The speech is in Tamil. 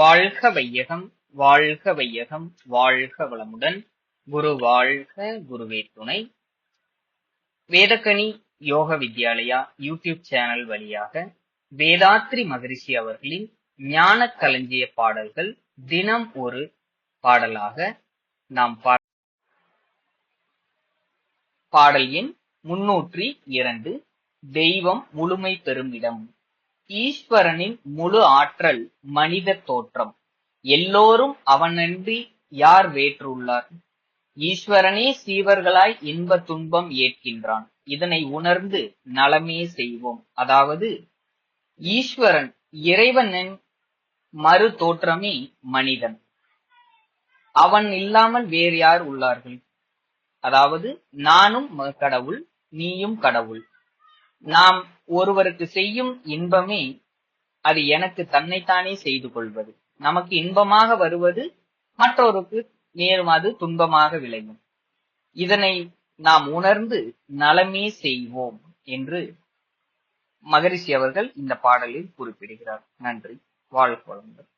வாழ்க வையகம் வாழ்க வையகம் வாழ்க வளமுடன். குரு வாழ்க குருவே துணை. வேதக்கனி யோக வித்யாலயா யூடியூப் சேனல் வழியாக வேதாத்ரி மகரிஷி அவர்களின் ஞான களஞ்சிய பாடல்கள் தினம் ஒரு பாடலாக நாம் பாடல் எண் முன்னூற்றி இரண்டு தெய்வம் முழுமை பெறும் இடம். ஈஸ்வரனின் முழு ஆற்றல் மனித தோற்றம். எல்லோரும் அவனன்றி யார் வேற்றுள்ளார்? ஈஸ்வரனே சீவர்களாய் இன்ப துன்பம் ஏற்கின்றான். இதனை உணர்ந்து நலமே செய்வோம். அதாவது ஈஸ்வரன் இறைவனின் மறு தோற்றமே மனிதன். அவன் இல்லாமல் வேறு யார் உள்ளார்கள்? அதாவது நானும் ம- கடவுள் நீயும் கடவுள். நாம் ஒருவருக்கு செய்யும் இன்பமே அது எனக்கு தன்னைத்தானே செய்து கொள்வது. நமக்கு இன்பமாக வருவது மற்றொருக்கு நேரும் அது துன்பமாக விளையும். இதனை நாம் உணர்ந்து நலமே செய்வோம் என்று மகரிஷி அவர்கள் இந்த பாடலில் குறிப்பிடுகிறார். நன்றி. வாழ்க வளமுடன்.